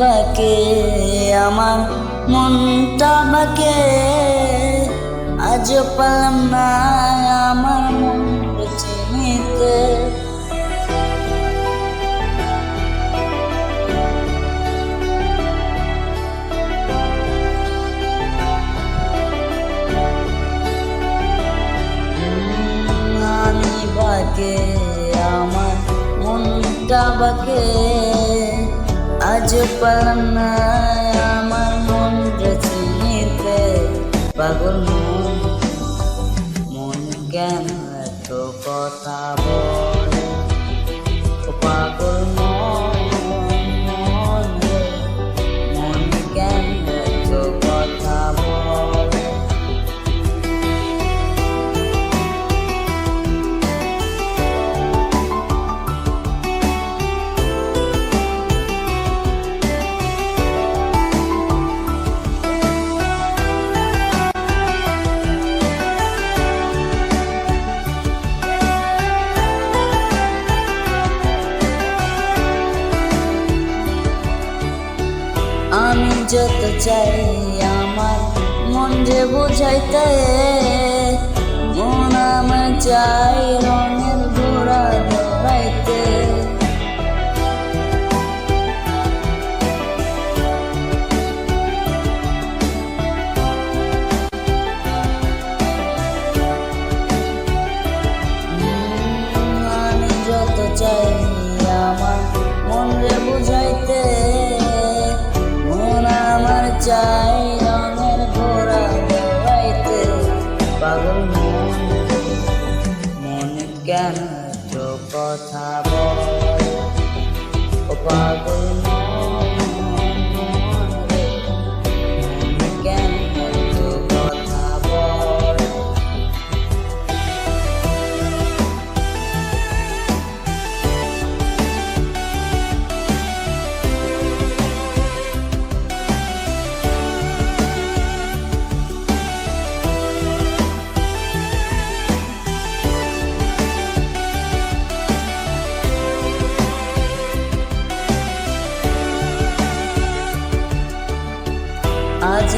বাকে আমার মনটা বাকে। আজ পালাম না আমার মন চিনিতে আমি বাকে আমার মনটা বাকে আজ পালাম না আমার মন চিনিতে পাগল মন মন কেন এত কথা বলে? যত চাই আমার মন যে বুঝাইতে মন আমার চাই রঙের ঘোড়া চাই রঙের ঘোড়া দৌড়াইতে পাগল মন মন কেন কথা বল? পাগল один.